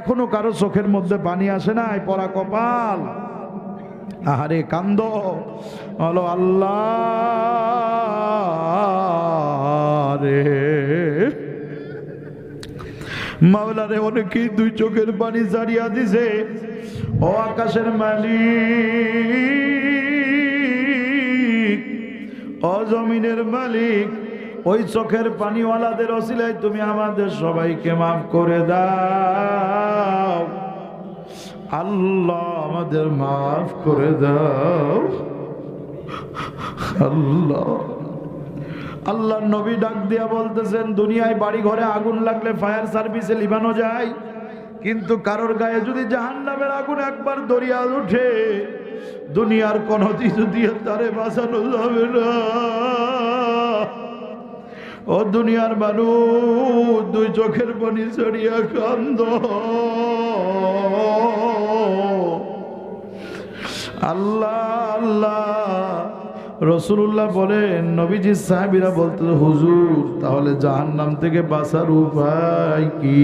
এখনও কারও চোখের মধ্যে পানি আসে নাই পরা কপাল। আহারে কান্দ। বলো আল্লাহ রে মাওলারে, অনেকেই দুই চোখের পানি জারিয়া দিছে। ও আকাশের মালিক অজমিনের মালিক ওই চোখের পানিওয়ালাদের অসিলায় তুমি আমাদের সবাইকে মাফ করে দাও। আল্লাহ আমাদের মাফ করে দাও। আল্লাহ। আল্লাহ নবী ডাক দিয়া বলতেছেন, দুনিয়ায় বাড়ি ঘরে আগুন লাগলে ফায়ার সার্ভিসে লিবানো যায়। কিন্তু কারোর গায়ে যদি জাহান্নামের আগুন একবার দরিয়া উঠে, দুনিয়ার কোন কিছু দিয়ে তারে বাঁচানো যাবে না। ও দুনিয়ার মানুষ, দুই চোখের পানি ছড়িয়া কান্দ। আল্লাহ আল্লাহ। রসুল্লাহ বলেন, নবীজি সাহেবিরা বলতে, হুজুর, তাহলে জাহান নাম থেকে বাঁচার উপায় কি?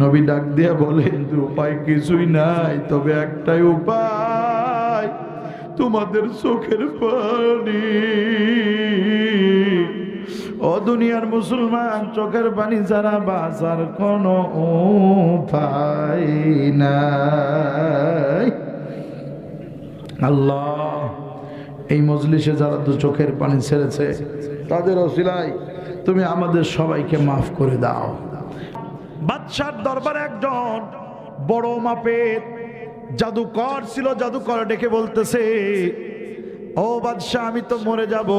নবী ডাক দিয়া বলেন, উপায় কিছুই নাই, তবে একটাই উপায়, তোমাদের চোখের পানি। ও দুনিয়ার মুসলমান, চোখের পানি ছাড়া বাজার কোনো আল্লাহ, এই মজলিসে যারা দু চোখের পানি ছেড়েছে, তাদের অসিলায় তুমি আমাদের সবাইকে মাফ করে দাও। বাদশার দরবার একজন বড় মাপের জাদুকর ছিল, জাদুকর ডেকে বলতেছে, ও বাদশাহ, আমি তো মরে যাব।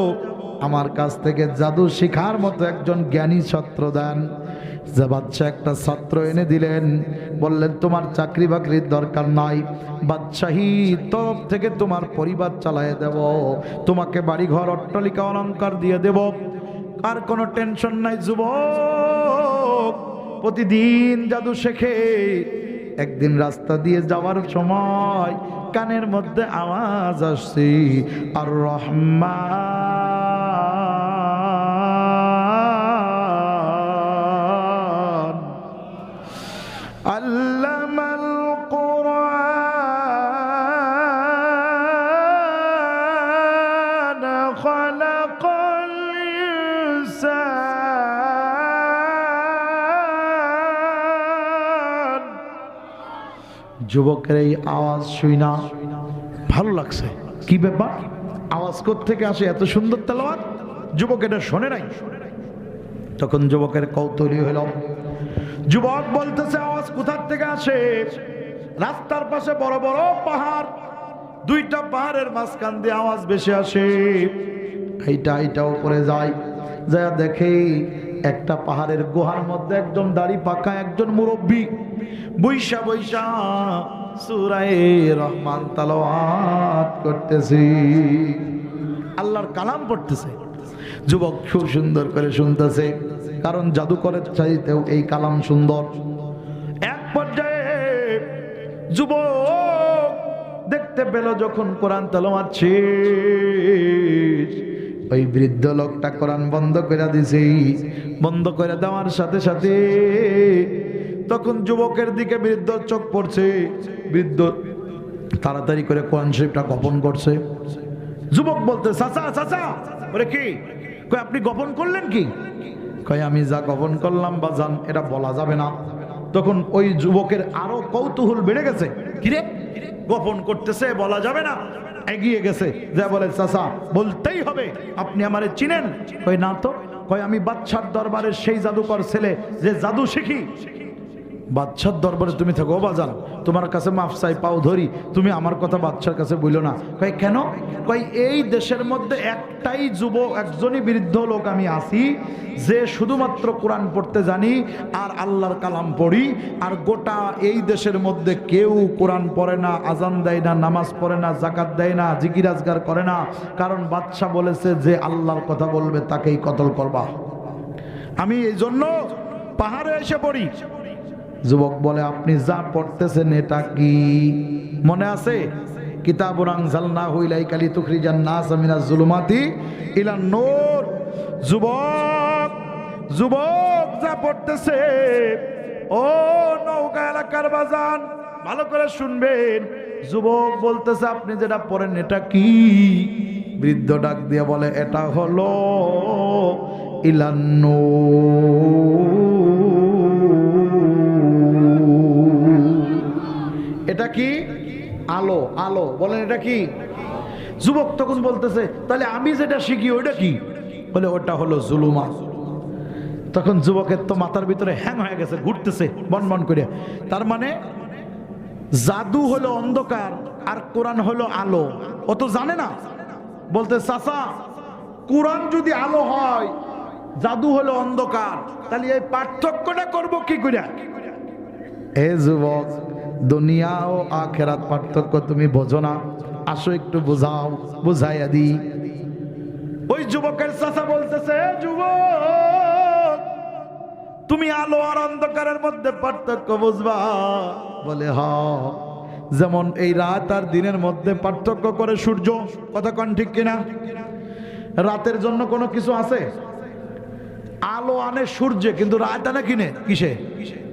আমার কাছ থেকে জাদু শেখার মতো একজন জ্ঞানী ছাত্র দেন যে বাচ্চা একটা ছাত্র এনে দিলেন, বললেন, তোমার চাকরি বাকরির দরকার নাই। বাদশাহী তরফ থেকে তোমার পরিবার চালায় দেব। তোমাকে বাড়িঘর, অট্টালিকা অলঙ্কার দিয়ে দেব। আর কোনো টেনশন নাই, যুবক। প্রতিদিন জাদু শেখে। একদিন রাস্তা দিয়ে যাওয়ার সময় কানের মধ্যে আওয়াজ আসছে, আর রহমান خلق الإنسان যুবকের এই আওয়াজ শুই না ভালো লাগছে কি ব্যাপার আওয়াজ থেকে আসে এত সুন্দর তেলাওয়াত যুবক এটা শোনে নাই তখন যুবকের কৌতূহলী হলো যুবক বলতেছে আওয়াজ কোথার থেকে আসে রাস্তার পাশে বড় বড় পাহাড় দুইটা পাহাড়ের মাঝখান দিয়ে আওয়াজ বেশি আসে। এইটা এইটা উপরে যায়। যা দেখে একটা পাহাড়ের গুহার মধ্যে একদম দাড়ি পাকা, একজন মুরব্বী। বৈশা বৈশা, সুরায় রহমান করতেছি। আল্লাহর কালাম পড়তেছে। যুবক খুব সুন্দর করে শুনতেছে। কারণ জাদুকরের চাইতেও এই কালাম সুন্দর। এক পর্যায়ে যুবক দেখতে পেল যখন কোরআন তেলাওয়াত ওই বৃদ্ধ লোকটা কোরআন বন্ধ করে দিছে। বন্ধ করে দেওয়ার সাথে সাথে তখন যুবকের দিকে বৃদ্ধ চোখ পড়ছে। বৃদ্ধ তাড়াতাড়ি করে কোরআন শরীফটা গোপন করছে। যুবক বলতে, চাচা চাচা। ওরে কি? আপনি গোপন করলেন কি? কই আমি যা গোপন করলাম বা জান, এটা বলা যাবে না। তখন ওই যুবকের আরও কৌতূহল বেড়ে গেছে। কিরে গোপন করতেছে, বলা যাবে না। এগিয়ে গেছে। যা বলে, চাচা, বলতেই হবে। আপনি আমারে চিনেন? কই না তো। কয়, আমি বাচ্চার দরবারের সেই জাদুকর ছেলে যে জাদু শিখি বাচ্চার দরবারে তুমি থাকো বাজান, তোমার কাছে মাফ চাই, পাও ধরি। তুমি আমার কথা বাচ্চার কাছে বইলো না। কই কেন? কই এই দেশের মধ্যে একটাই যুব একজনই বৃদ্ধ লোক আমি আছি, যে শুধুমাত্র কোরআন পড়তে জানি আর আল্লাহর কালাম পড়ি, আর গোটা এই দেশের মধ্যে কেউ কোরআন পড়ে না, আজান দেয় না, নামাজ পড়ে না জাকাত দেয় না জিকিরাজগার করে না। কারণ বাচ্চা বলেছে, যে আল্লাহর কথা বলবে, তাকেই কতল করবা। আমি এই জন্য পাহাড়ে এসে পড়ি। যুবক বলে, আপনি যা পড়তেছেন এটা কি? মনে আছে? কিতাবুর আনজালনা হুইলাই কালি তুখরিজান নাস মিনাজ জুলুমাতি ইলা নূর। যুবক যুবক যা পড়তেছে, ও নৌকা এলাকার বাজান ভালো করে শুনবেন। যুবক বলতেছে, আপনি যেটা পড়েন এটা কি? বৃদ্ধ ডাক দিয়ে বলে, এটা হলো ইলান্ন এটা কি? আলো আলো। বলেন এটা কি? যুবক তখন বলতেছে, তাহলে আমি যেটা শিখি ওইটা কি? বলে, ওটা হলো জুলুমা তখন যুবকের তো মাথার ভিতরে হ্যাং হয়ে গেছে, ঘুরতেছে বন বন করে। তার মানে জাদু হলো অন্ধকার আর কোরআন হলো আলো। ও তো জানে না। বলতে, চাচা, কোরআন যদি আলো হয়, জাদু হলো অন্ধকার। তাহলে এই পার্থক্যটা করব কি করে? এ যুবক দুনিয়া ও আখেরাত পার্থক্য তুমি বোঝো না। আসো একটু বুঝাও, বুঝাইয়া দি ওই যুবকের চাচা বলতেছে, "এ যুবক, তুমি আলো আর অন্ধকারের মধ্যে পার্থক্য বুঝবা। বলে, হ। যেমন এই রাত আর দিনের মধ্যে পার্থক্য করে সূর্য, কথা কন ঠিক কিনা? রাতের জন্য কোনো কিছু আছে? আলো আনে সূর্যে, কিন্তু রাত আনে কিনে? কিসে কিসে?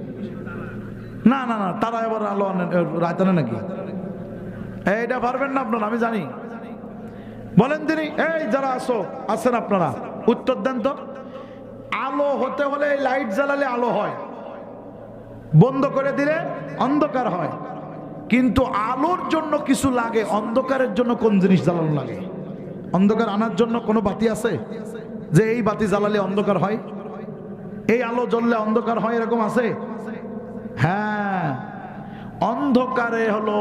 না না না, তারা এবার রাত আনে নাকি? এইটা পারবেন না আপনারা, আমি জানি। বলেন তিনি, এই যারা আসো আছেন আপনারা। উত্তর দেন তো, আলো হতে হলে এই লাইট জ্বালালে আলো হয়। বন্ধ করে দিলে অন্ধকার হয়। কিন্তু আলোর জন্য কিছু লাগে, অন্ধকারের জন্য কোন জিনিস জ্বালানো লাগে? অন্ধকার আনার জন্য কোনো বাতি আছে? যে এই বাতি জ্বালালে অন্ধকার হয়? এই আলো জ্বললে অন্ধকার হয়, এরকম আছে? হ্যাঁ অন্ধকারে হলো,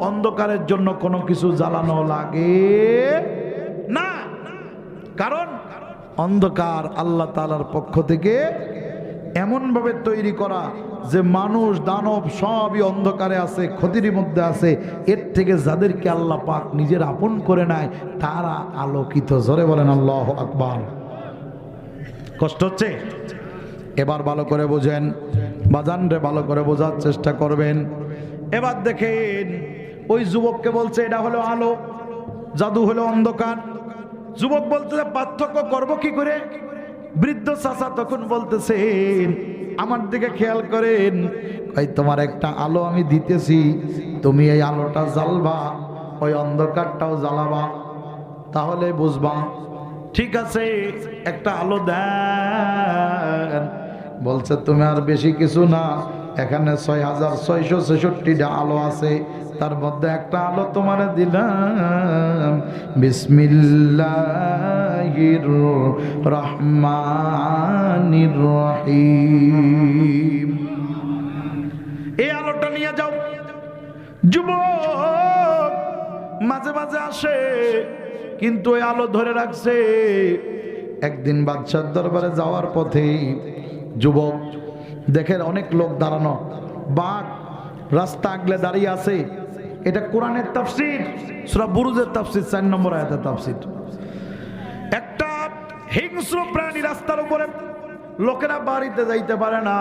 অন্ধকারের জন্য কোনো কিছু জ্বালানো লাগে না। কারণ অন্ধকার আল্লাহ তালার পক্ষ থেকে এমনভাবে তৈরি করা যে মানুষ, দানব সবই অন্ধকারে আছে, ক্ষতির মধ্যে আছে, এর থেকে যাদেরকে আল্লাহ পাক নিজের আপন করে নেয় তারা আলোকিত। জোরে বলেন, আল্লাহ আকবার। কষ্ট হচ্ছে? এবার ভালো করে বোঝেন। বাজান রে ভালো করে বোঝার চেষ্টা করবেন। এবার দেখেন, ওই যুবককে বলছে, এটা হলো আলো, জাদু হলো অন্ধকার। যুবক বলতে পার্থক্য করব কি করে? বৃদ্ধ চাচা তখন বলতেছেন আমার দিকে খেয়াল করেন তোমার একটা আলো আমি দিতেছি, তুমি এই আলোটা জ্বালবা, ওই অন্ধকারটাও জ্বালাবা, তাহলে বুঝবা। ঠিক আছে, একটা আলো দেন। বলছে, তুমি আর বেশি কিছু না। এখানে ছয় হাজার ছয়শো ছেষট্টিটা আলো আছে। তার মধ্যে একটা আলো তোমার দিলাম। বিসমিল্লাহির রহমানির রহিম। এই আলোটা নিয়ে যাও। যুবক মাঝে মাঝে আসে, কিন্তু ওই আলো ধরে রাখছে। একদিন বাদশার দরবারে যাওয়ার পথে যুবক, দেখেন অনেক লোক দাঁড়ানো। বাঘ, রাস্তা আগলে দাঁড়িয়ে আছে। এটা কোরআনের তাফসির, সুরা বুরুজের তাফসির, চার নম্বর আয়াতের তাফসির। একটা হিংস্র প্রাণী রাস্তার উপরে লোকেরা বাড়িতে যাইতে পারে না,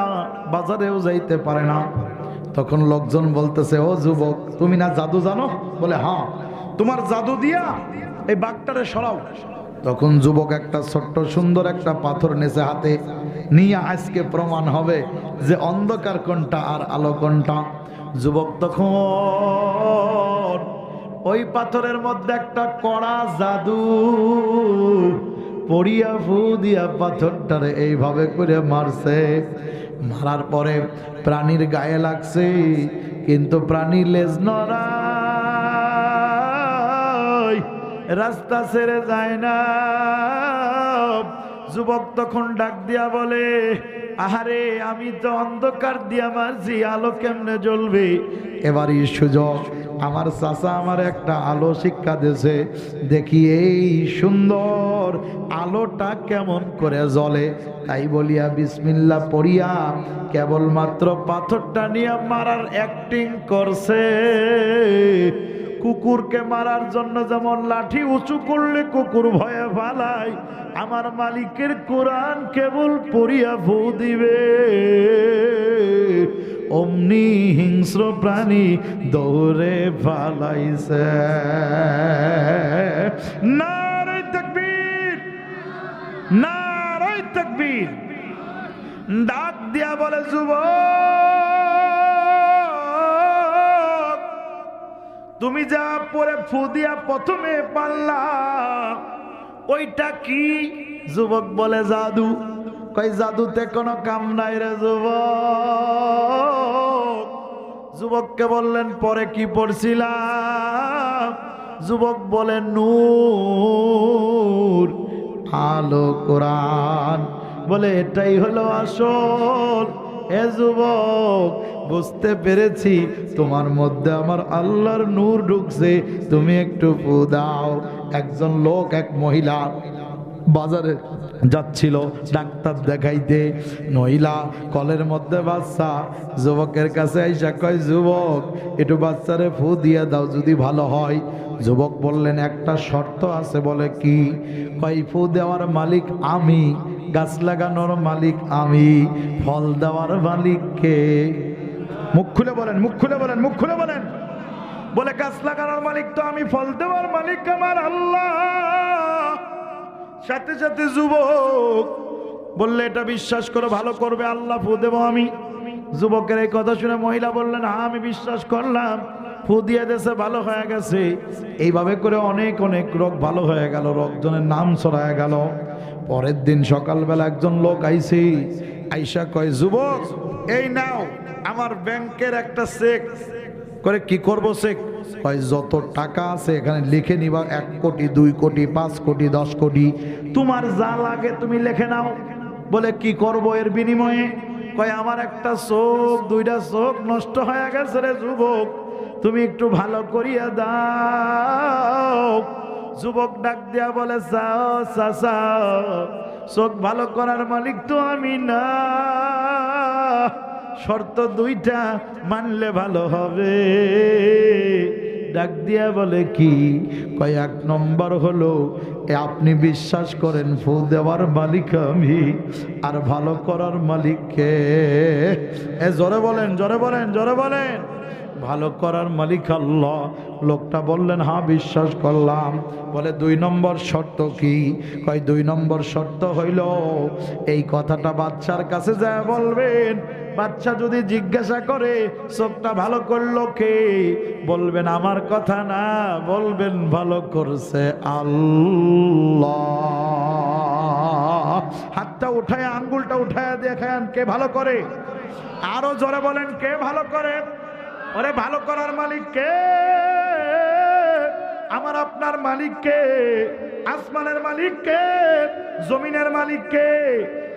বাজারেও যাইতে পারে না। তখন লোকজন বলতেছে, ও যুবক, তুমি না জাদু জানো? বলে হ্যাঁ। তোমার জাদু দিয়া এই বাঘটারে সরাও। তখন যুবক একটা ছোট্ট সুন্দর একটা পাথর নেছে হাতে নিয়ে আজকে প্রমাণ হবে যে অন্ধকার কোনটা আর আলো কোনটা। যুবক তখন ওই পাথরের মধ্যে একটা কড়া জাদু পড়িয়া ফু দিয়া পাথরটারে এইভাবে করে মারছে। মারার পরে প্রাণীর গায়ে লাগছে, কিন্তু প্রাণী লেজ নড়ায়। রাস্তা ছেড়ে যায় না। যুবক তখন ডাক দিয়া বলে, আহারে, আমি তো অন্ধকার দিয়া মারছি, আলো কেমনে জ্বলবে? এবারই সুযোগ, আমার চাচা আমার একটা আলো শিক্ষা দিয়েছে, দেখি এই সুন্দর আলোটা কেমন করে জ্বলে? তাই বলিয়া বিসমিল্লা পড়িয়া, কেবলমাত্র পাথরটা নিয়ে মারার অ্যাক্টিং করছে। কুকুরকে মারার জন্য যেমন লাঠি উঁচু করলে কুকুর ভয়ে ফালায়, আমার মালিকের কোরআন কেবল পড়িয়া ফু দিবে। অমনি হিংস্র প্রাণী দৌড়ে ফালাইছে। নারাই ডাক দিয়া বলে, যুবক তুমি যা পরে ফু দিয়া প্রথমে পারলা, ওইটা কি? যুবক বলে, জাদু। কই জাদুতে কোনো কাম নাই রে যুবক। যুবককে বললেন, পরে কি পড়ছিলাম যুবক বলে, নূর, আলো, কোরআন। বলে, এটাই হলো আসল। এ যুবক বুঝতে পেরেছি, তোমার মধ্যে আমার আল্লাহর নূর ঢুকছে, তুমি একটু ফু দাও। একজন লোক, এক মহিলা বাজারে যাচ্ছিল, ডাক্তার দেখাইতে। মহিলা কলের মধ্যে বাচ্চা, যুবকের কাছে আইসা কয়, যুবক, একটু বাচ্চারে ফু দিয়ে দাও, যদি ভালো হয়। যুবক বললেন, একটা শর্ত আছে। বলে, কি? কয়, ফু দেওয়ার মালিক আমি, গাছ লাগানোর মালিক আমি, ফল দেওয়ার মালিক কে? মুখ খুলে বলেন, মুখ খুলে বলেন, মুখ খুলে বলেন। বলে গাছ লাগানোর মালিক তো আমি, ফল দেওয়ার মালিক আমার আল্লাহ। সাথে সাথে যুবক বললে, এটা বিশ্বাস করে, ভালো করবে আল্লাহ, ফু দেবো আমি। যুবকের এই কথা শুনে মহিলা বললেন হ্যাঁ আমি বিশ্বাস করলাম। ফু দিয়ে দেশে ভালো হয়ে গেছে। এইভাবে করে অনেক অনেক রোগ ভালো হয়ে গেল, রোগজনের নাম ছড়ায় গেল। পরের দিন সকালবেলা একজন লোক আইছে আইসা কয়, যুবক, এই নাও, আমার ব্যাংকের একটা চেক। করে কি করব চেক? কয়, যত টাকা আছে এখানে লিখে নিবা, এক কোটি, দুই কোটি, পাঁচ কোটি, দশ কোটি। তোমার যা লাগে তুমি লিখে নাও। বলে, কি করব এর বিনিময়ে? কয়, আমার একটা চোখ, দুইটা চোখ নষ্ট হয়ে গেছে রে যুবক। তুমি একটু ভালো করিয়া দাও। যুবক ডাক দিয়া বলে, যাও, চাচা চোখ ভালো করার মালিক তো আমি না। শর্ত দুইটা মানলে ভালো হবে। ডাক দিয়া বলে কি? কয়েক নম্বর হলো আপনি বিশ্বাস করেন ফু দেওয়ার মালিক আমি, আর ভালো করার মালিককে। এ, জোরে বলেন জোরে বলেন জোরে বলেন। ভালো করার মালিক আল্লাহ। লোকটা বললেন হ্যাঁ বিশ্বাস করলাম। বলে, দুই নম্বর শর্ত কি? কয়, দুই নম্বর শর্ত হইল, এই কথাটা বাচ্চার কাছে যায় বলবেন। বাচ্চা যদি জিজ্ঞাসা করে, চোখটা ভালো করল কে? বলবেন, আমার কথা না। বলবেন, ভালো করছে আল্লাহ। হাতটা উঠায়, আঙ্গুলটা উঠায় দেখান কে ভালো করে? আরও জোরে বলেন, কে ভালো করে? ওরে ভালো করার মালিক কে? আমার আপনার মালিক কে? আসমানের মালিক কে? জমিনের মালিক কে?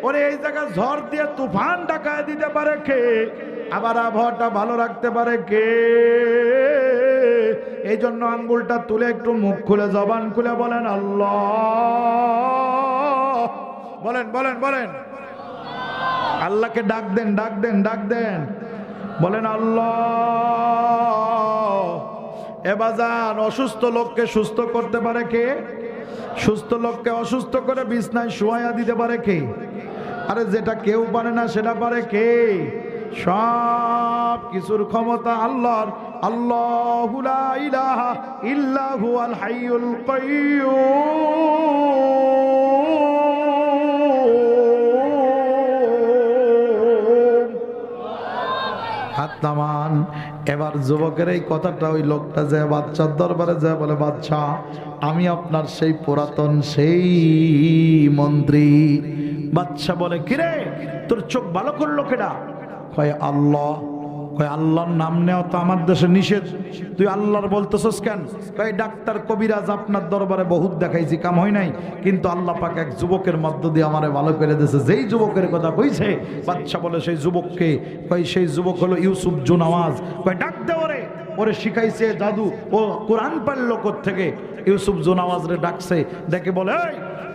ওরে এই জায়গা ঝড় দিয়ে তুফান ডাকায় দিতে পারে কে? আবার আবহাওয়াটা ভালো রাখতে পারে কে? এই জন্য আঙ্গুলটা তুলে একটু মুখ খুলে, জবান খুলে বলেন, আল্লাহ। বলেন বলেন বলেন। আল্লাহকে ডাক দেন ডাক দেন ডাক দেন। বলেন, আল্লাহ। এবাজান অসুস্থ লোককে সুস্থ করতে পারে কে? সুস্থ লোককে অসুস্থ করে বিছনায় শোয়া দিতে পারে কে? আরে, যেটা কেউ পারে না, সেটা পারে কে? সব কিছুর ক্ষমতা আল্লাহর। আল্লাহু ইল্লাহু আল হাইয়ুল কাইয়্যুম হাত নামান এবার যুবকের এই কথাটা ওই লোকটা যে বাচ্চার দরবারে যায় বলে বাচ্চা আমি আপনার সেই পুরাতন সেই মন্ত্রী। বাচ্চা বলে, কিরে, তোর চোখ ভালো করল কেডা? কয়, আল্লাহ আল্লাহর নাম নেওয়া তো আমার দেশে নিষেধ। তুই আল্লাহর বলতেছস কেন? তাই ডাক্তার কবিরাজ আপনার দরবারে বহুত দেখাইছি, কাম হয় নাই। কিন্তু আল্লাহ পাক এক যুবকের মধ্য দিয়ে আমারে ভালো করে দিয়েছে। যেই যুবকের কথা কইছে বাচ্চা বলে সেই যুবককে, কয় সেই যুবক হলো ইউসুফ জুনাওয়াজ কয়, ডাক দে ওরে শিখাইছে জাদু ও কোরআন পারল থেকে ইউসুফ জোনাওয়াজ রে ডাকছে ডেকে বলে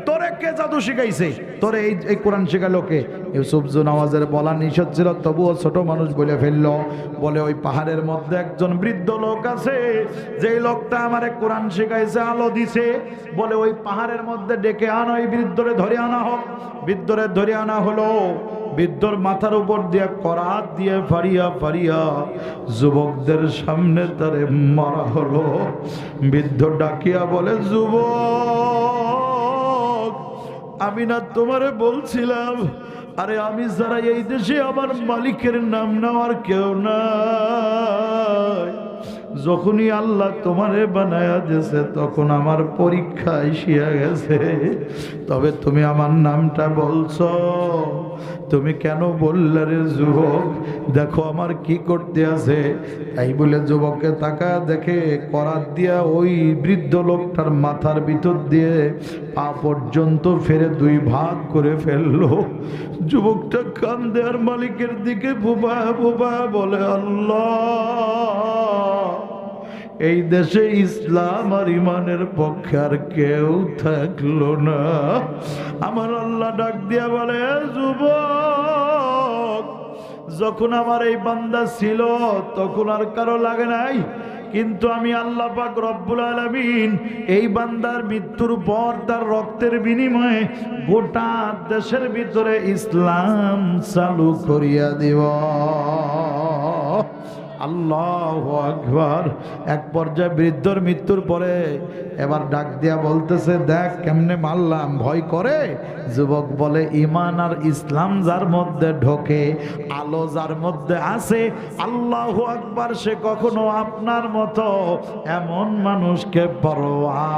তোরে কে জাদু শিখাইছে? তোরে এই এই কোরআন শেখালো কে? ইউসুফ জুনাওয়াজের বলা নিষেধ ছিল, তবুও ছোট মানুষ বলে ফেলল। বলে, ওই পাহাড়ের মধ্যে একজন বৃদ্ধ লোক আছে, যেই লোকটা আমারে কোরআন শিখাইছে, আলো দিছে। বলে, ওই পাহাড়ের মধ্যে ডেকে আনো, এই বৃদ্ধরে ধরে আনা হোক। বৃদ্ধরে ধরে আনা হলো। বৃদ্ধর মাথার উপর দিয়ে করাত দিয়ে ফারিয়া ফারিয়া যুবকদের সামনে তারে মারা হলো। বৃদ্ধ ডাকিয়া বলে, যুবক, আমি না তোমারে বলছিলাম, আরে আমি যারা এই দেশে আমার মালিকের নাম নেওয়ার কেউ নাই। যখনই আল্লাহ তোমারে বানায়া দিয়েছে, তখন আমার পরীক্ষা এসিয়া গেছে। তবে তুমি আমার নামটা বলছো। তুমি কেন বললে রে যুবক? দেখো আমার কি করতে আছে। তাই বলে যুবককে তাকা দেখে করার দিয়া ওই বৃদ্ধ লোকটার মাথার ভিতর দিয়ে পা পর্যন্ত ফেরে দুই ভাগ করে ফেলল। যুবকটা কান দেয়ার মালিকের দিকে বুবা বুবা বলে, আল্লাহ! এই দেশে ইসলাম আর ইমানের পক্ষে আর কেউ থাকল না। আমার আল্লাহ ডাক দিয়া বলে, যুবক, যখন আমার এই বান্দা ছিল, তখন আর কারও লাগে নাই। কিন্তু আমি আল্লাহ পাক রব্বুল আলামিন এই বান্দার মৃত্যুর পর তার রক্তের বিনিময়ে গোটা দেশের ভিতরে ইসলাম চালু করিয়া দিব। আল্লাহ এক পর্যায়ে বৃদ্ধর মৃত্যুর পরে এবার ডাক দিয়া বলতেছে, দেখ কেমনে মারলাম, ভয় করে? যুবক বলে ইমান আর ইসলাম যার মধ্যে ঢোকে, আলো যার মধ্যে আছে আল্লাহ সে কখনো আপনার মতো এমন মানুষকে পরোয়া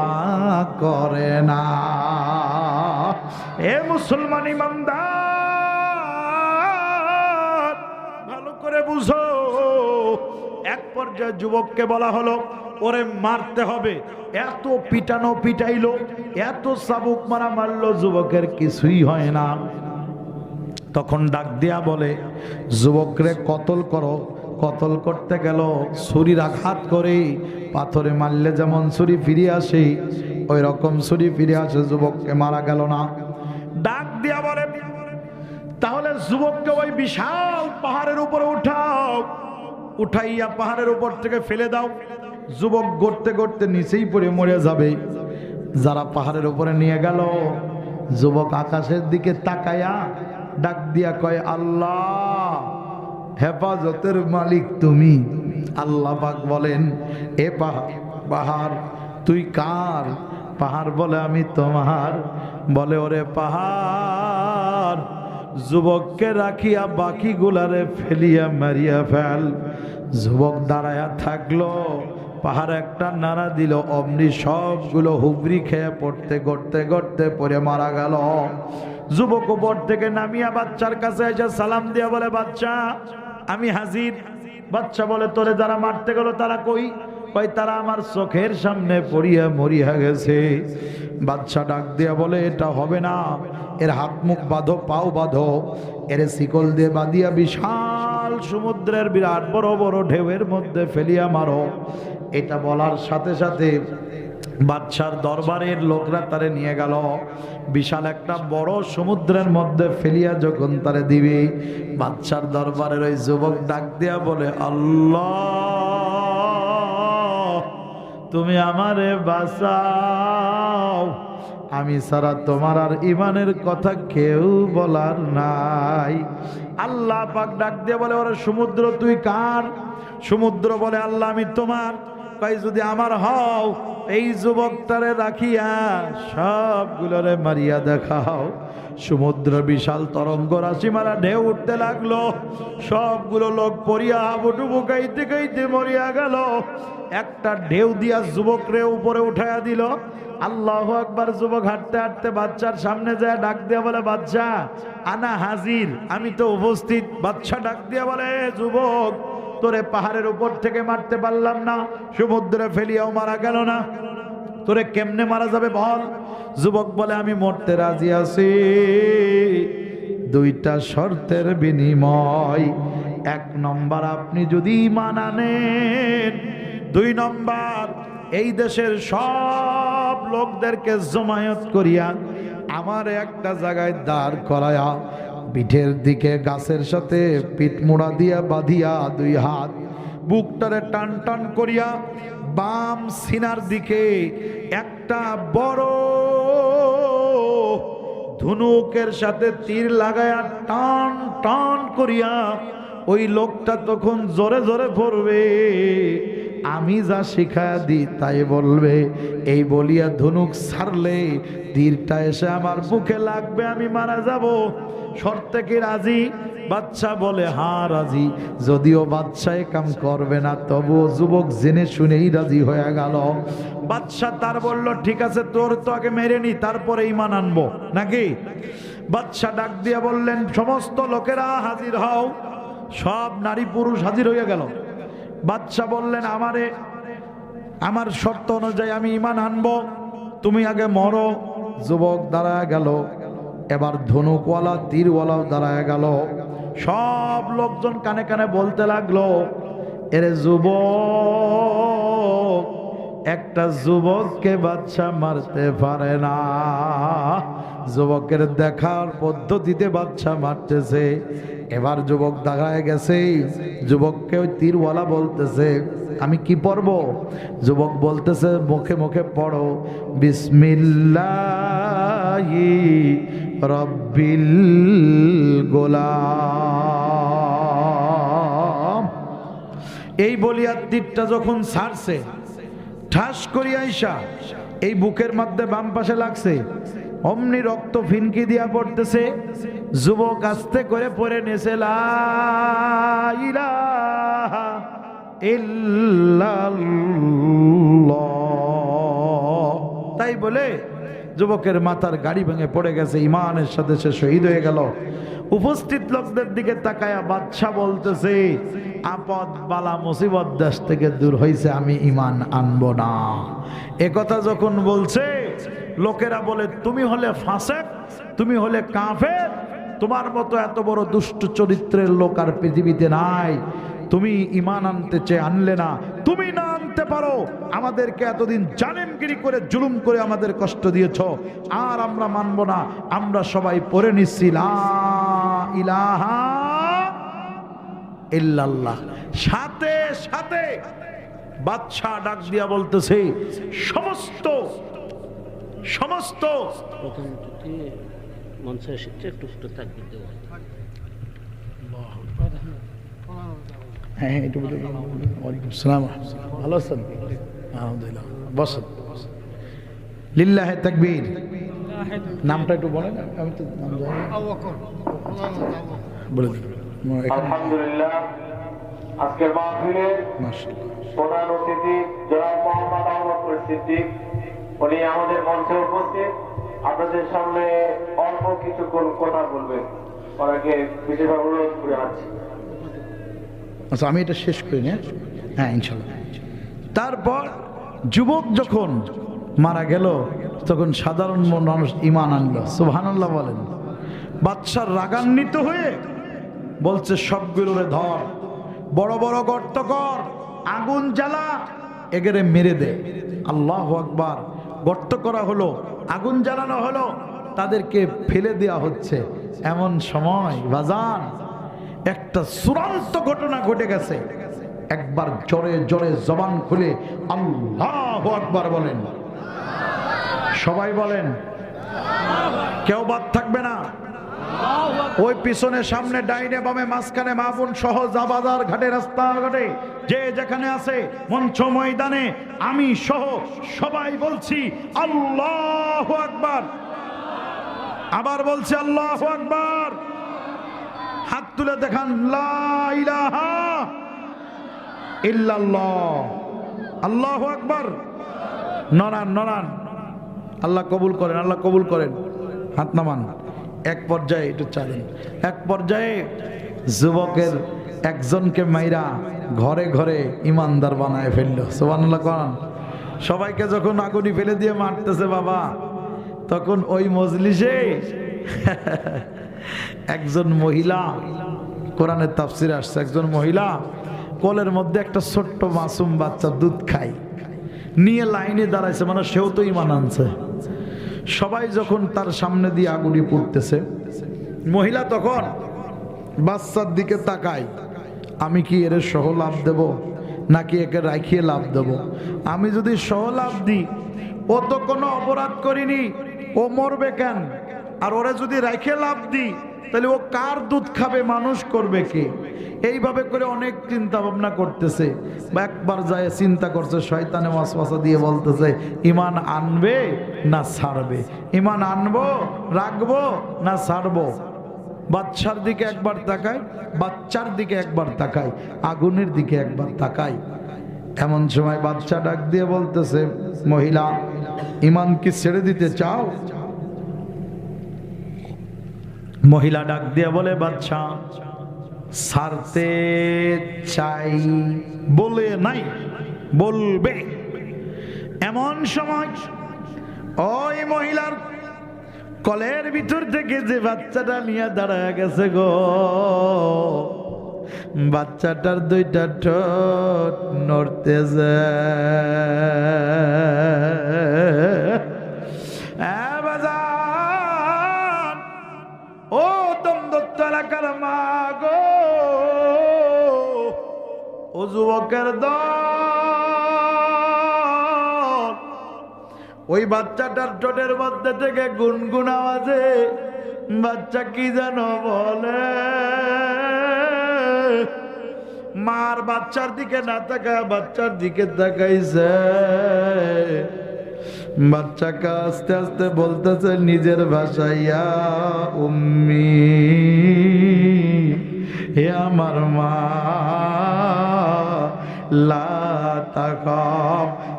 করে না। এ মুসলমান ইমানদার, ভালো করে বুঝো। পর্যায়ে যুবককে বলা হলো, ওরে মারতে হবে। এত পিটানো পিটাইলো, এত চাবুক মারা মারলো, যুবকের কিছুই হয় না। তখন ডাক দিয়া বলে, যুবকরে কতল করো, কতল করতে গেল, ছুরির আঘাত করে, পাথরে মারলে যেমন ছুরি ফিরে আসে ওই রকম ছুরি ফিরে আসে, যুবককে মারা গেল না। ডাক দিয়া বলে, তাহলে যুবককে ওই বিশাল পাহাড়ের উপরে উঠাও। উঠাইয়া পাহাড়ের উপর থেকে ফেলে দাও। যুবক গড়তে গড়তে নিচেই পড়ে মরে যাবে। যারা পাহাড়ের উপরে নিয়ে গেল, যুবক আকাশের দিকে তাকায়া ডাক দিয়া কয়, আল্লাহ, হেফাজতের মালিক তুমি। আল্লাহ পাক বলেন, এ পাহাড় পাহাড়, তুই কার? পাহাড় বলে, আমি তোমার। বলে, ওরে পাহাড়, যুবককে রাখিয়া বাকি গুলারে ফেলিয়া মারিয়া ফেল। যুবক দাঁড়ায়া থাকল, পাহাড় একটা নাড়া দিল, অমনি সবগুলো হুবরি খেয়ে পড়তে গড়তে গড়তে পড়ে মারা গেল। যুবক উপর থেকে নামিয়া বাচ্চার কাছে এসে সালাম দিয়া বলে, বাচ্চা, আমি হাজির। বাচ্চা বলে, তোরে যারা মারতে গেল তারা কই? কই তারা আমার চোখের সামনে পড়িয়া মরিয়া গেছে। বাচ্চা ডাক দিয়া বলে, এটা হবে না। এর হাত মুখ বাঁধো, পাও বাঁধো। এর শিকল দিয়ে বাঁধিয়া বিশাল সমুদ্রের বিরাট বড় বড় ঢেউয়ের মধ্যে ফেলিয়া মারো। এটা বলার সাথে সাথে বাদশার দরবারের লোকরা তারে নিয়ে গেল। বিশাল একটা বড় সমুদ্রের মধ্যে ফেলিয়া যখন তারে দিবে, বাদশার দরবারের ওই যুবক ডাক দিয়া বলে, আল্লাহ, তুমি আমারে বাঁচাও। আমি সারা তোমার আর ইমানের কথা কেউ বলার নাই। আল্লাহ পাক ডাক দিয়ে বলে, ওরা সমুদ্র, তুই কার? সমুদ্র বলে, আল্লাহ, আমি তোমার। তাই যদি আমার হও, এই যুবকটারে রাখিয়া সবগুলোরে মারিয়া দেখাও। সমুদ্র বিশাল তরঙ্গ রাশি মারা ঢেউ উঠতে লাগল। সবগুলো লোক পড়িয়া হাবুডুবু গাইতে গাইতে মরিয়া গেল। একটা ঢেউ দিয়া যুবকরে উপরে উঠাইয়া দিল। আল্লাহ একবার যুবক হাঁটতে হাঁটতে বাচ্চার সামনে যায়, ডাক দিয়া বলে, বাচ্চা, আনা হাজির, আমি তো উপস্থিত। বাচ্চা ডাক দিয়া বলে যুবক, তোরে পাহাড়ের উপর থেকে মারতে পারলাম না, সমুদ্রে ফেলিয়াও মারা গেল না। তোরে কেমনে মারা যাবে বল? যুবক বলে, আমি মরতে রাজি আছি। দুইটা শর্তের বিনিময়। এক নম্বর, আপনি যদি ইমান আনেন। দুই নম্বর, এই দেশের সব লোকদেরকে জমায়েত করিয়া আমার একটা জায়গায় দাঁড় করায়া পিঠের দিকে গাছের সাথে পিঠ মোড়া দিয়া বাঁধিয়া দুই হাত বুকটারে টান টান করিয়া বাম সিনার দিকে একটা বড় ধনুকের সাথে তীর লাগায়া টান টান করিয়া ওই লোকটা তখন জোরে জোরে পড়বে আমি যা শিখা দিই তাই বলবে। এই বলিয়া ধনুক ছাড়লে তীরটা এসে আমার বুকে লাগবে, আমি মারা যাব। শর্তে রাজি? বাচ্চা বলে, হা, রাজি। যদিও বাচ্চা এ কাম করবে না, তবুও যুবক জেনে শুনেই রাজি হয়ে গেল। বাচ্চা তার বলল, ঠিক আছে, তোর তো আগে মেরে নি, তারপরে ইমান আনব। নাকি? বাচ্চা ডাক দিয়ে বললেন, সমস্ত লোকেরা হাজির হও। সব নারী পুরুষ হাজির হয়ে গেল। বাচ্চা বললেন, আমারে, আমার শর্ত অনুযায়ী আমি ইমান আনব। তুমি আগে মরো। যুবক দাঁড়ায় গেল। এবার ধনুকওয়ালা, তীরওয়ালাও দাঁড়ায় গেল। সব লোকজন কানে কানে বলতে লাগল এরে যুবক একটা যুবককে বাচ্চা মারতে পারে না। যুবকের দেখার পদ্ধতিতে বাচ্চা মারতেছে। এবার যুবক দাঁড়ায় গেছে। যুবককে ওই তীরওয়ালা বলতেছে, আমি কি পড়ব? যুবক বলতেছে, মুখে মুখে পড়ো। বিসমিল্লাহি রব্বিল গোলাম। এই বলিয়ার তীরটা যখন ছাড়ছে ঠাস করি আইসা, এই বুকের মধ্যে বাম পাশে লাগছে অমনি রক্ত ফিনকি দিয়া পড়তেছে, যুবক আস্তে করে পরে নেছে। তাই বলে যুবকের মাথার গাড়ি ভেঙে পড়ে গেছে ইমানের সাথে সে শহীদ হয়ে গেল উপস্থিত লোকদের দিকে তাকায়া বাদশা বলতেছে, আপদ বালা মুসিবত দেশ থেকে দূর হয়েছে আমি ইমান আনব না। একথা যখন বলছে, লোকেরা বলে, তুমি হলে ফাঁসেক, তুমি হলে কাফের, তোমার মতো এত বড় দুষ্ট চরিত্রের লোক আর পৃথিবীতে নাই। তুমি ইমান আনতে চেয়ে আনলে না, তুমি না আনতে পারো। আমাদেরকে এতদিন জানেমগিরি করে, জুলুম করে আমাদের কষ্ট দিয়েছ। আর আমরা মানব না, আমরা সবাই পড়ে নিচ্ছি লা ইলাহা ইল্লাল্লাহ। সাথে সাথে বাদশাহ ডাক দিয়া বলতেছে সমস্ত সমস্ত হ্যাঁ হ্যাঁ একটু ওয়ালাইকুম আসসালাম। ভালো আছেন? আলহামদুলিল্লাহ। বসেন। লিল্লাহে তাকবীর। নামটা একটু বলেন আমি তো নাম জানি বলে আলহামদুলিল্লাহ আজকের মাহফিলে প্রধান অতিথি জনাব মোহাম্মদ আহমদ সিদ্দিক উনি আমাদের মঞ্চে উপস্থিত। আপনাদের সামনে অল্প কিছু কথা বলবেন। ওনাকে বিশেষভাবে অনুরোধ করে আছি। আচ্ছা আমি এটা শেষ করি না। হ্যাঁ ইনশাল্লাহ তারপর যুবক যখন মারা গেল তখন সাধারণ মানুষ ইমান আনলো। সুবহানাল্লাহ বলেন। বাদশার রাগান্বিত হয়ে বলছে সবগুলোরে ধর, বড় বড় গর্ত কর, আগুন জ্বালা, এগেরে মেরে দে। আল্লাহ আকবার। গর্ত করা হলো, আগুন জ্বালানো হলো, তাদেরকে ফেলে দেওয়া হচ্ছে। এমন সময়, বাজান, একটা চূড়ান্ত ঘটনা ঘটে গেছে। একবার জোরে জোরে জবান খুলে আল্লাহ আকবার বলেন। সবাই বলেন। কেউ বাদ থাকবে না। ওই পিছনে সামনে ডাইনে বামে মাঝখানে মাহবুন সহ জাবাজার ঘাটে রাস্তা ঘাটে, যে যেখানে আছে মঞ্চ ময়দানে, আমি সহ সবাই বলছি আল্লাহ আকবার। আবার বলছি আল্লাহ আকবার। হাত তুলে দেখান ইল্লাল্লাহ। আল্লাহু আকবার। নরান নরান আল্লাহ কবুল করেন, আল্লাহ কবুল করেন। হাত নামান। এক পর্যায়ে একটু চালেন। এক পর্যায়ে যুবকের একজনকে মাইরা ঘরে ঘরে ইমানদার বানায় ফেলল। সুবহানাল্লাহ করান সবাইকে যখন আগুনি ফেলে দিয়ে মারতেছে বাবা, তখন ওই মজলিসে একজন মহিলা, কোরআনের তাফসিরে আসছে, একজন মহিলা কোলের মধ্যে একটা ছোট্ট মাসুম বাচ্চা দুধ খায়। নিয়ে লাইনে দাঁড়াইছে মানে সেও তো ইমান আনছে। সবাই যখন তার সামনে দিয়ে আগুনি পড়তেছে, মহিলা তখন বাচ্চার দিকে তাকায়। আমি কি এর সহ লাভ দেব, নাকি একে রাখিয়ে লাভ দেব? আমি যদি সহ লাভ দিই, ও তো কোনো অপরাধ করিনি, ও মরবে কেন? আর ওরা যদি রাখে লাভ দিই তাহলে ও কার দুধ খাবে, মানুষ করবে কে? এইভাবে করে অনেক চিন্তা ভাবনা করতেছে। বা একবার যায় চিন্তা করছে, শয়তানে ওয়াসওয়াসা দিয়ে বলতেছে, ইমান আনবে না ছাড়বে? ইমান আনব, রাখব না ছাড়বো? বাচ্চার দিকে একবার তাকায়, বাচ্চার দিকে একবার তাকায়, আগুনের দিকে একবার তাকায়। এমন সময় বাচ্চা ডাক দিয়ে বলতেছে, মহিলা, ইমান কি ছেড়ে দিতে চাও? মহিলা ডাক দিয়ে বলে বাচ্চা সারতে চাই বলে নাই, বলবে। এমন সময় ওই মহিলার কলের ভিতর থেকে যে বাচ্চাটা নিয়ে দাঁড়ায় গেছে গো, বাচ্চাটার দুইটা ঠোঁট নড়তে এ ও যুবকের ওই বাচ্চাটার ঠোঁটের মধ্যে থেকে গুনগুন আওয়াজে, বাচ্চা কি যেন বলে? মার বাচ্চার দিকে না তাকায়, বাচ্চার দিকে তাকাইছে। বাচ্চাকে আস্তে আস্তে বলতেছে, নিজের ভাষাইয়া উম্মি, হে আমার মা।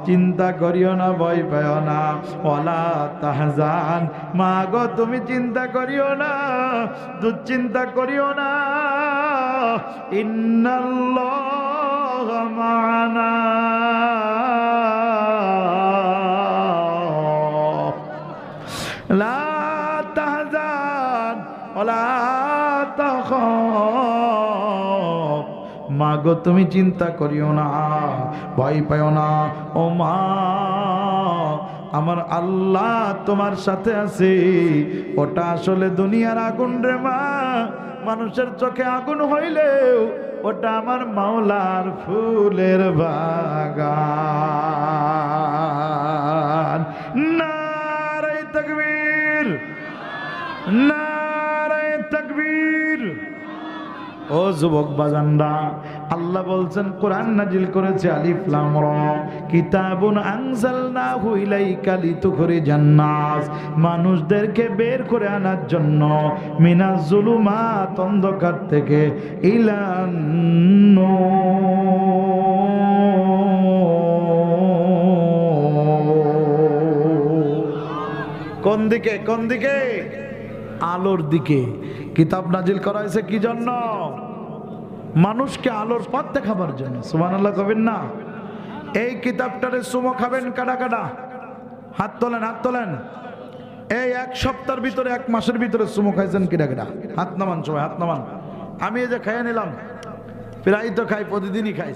চিন্তা করিও না, ভয় পাও না ওলা তাহজান। মা গো, তুমি চিন্তা করিও না, দুশ্চিন্তা করিও না। ইন্নাল্লাহ মানা। লা গো, তুমি চিন্তা করিও না, ভয় পাইও না। ও মা, আমার আল্লাহ তোমার সাথে আছে। ওটা আসলে দুনিয়ার আগুন রে মা, মানুষের চোখে আগুন হইলেও ওটা আমার মাওলার ফুলের বাগান। নারায় তকবীর নারায় তকবীর। ও যুবক বাজানরা আল্লাহ বলছেন, কোরআন নাজিল করেছে আলিফ লাম র। কিতাবুন আনজালনাহু ইলাইকা লিতুখরিজান নাস মানুষদেরকে বের করে আনার জন্য মিনাজ জুলুমাত অন্ধকার থেকে ইলান কোন দিকে কোন দিকে? আলোর দিকে। কিতাব নাজিল করা হয়েছে কি জন্য? মানুষকে আলোর পথ দেখাবার জন্য। সুমান আল্লাহ কবেন না? এই কিতাবটারে সুমো খাবেন কাটা কাটা হাত তোলেন হাত তোলেন। এই এক সপ্তাহের ভিতরে, এক মাসের ভিতরে সুমো খাইছেন কিনা কিনা হাত নামান সবাই, হাত নামান। আমি এই যে খাইয়ে নিলাম, প্রায় তো খাই, প্রতিদিনই খাই।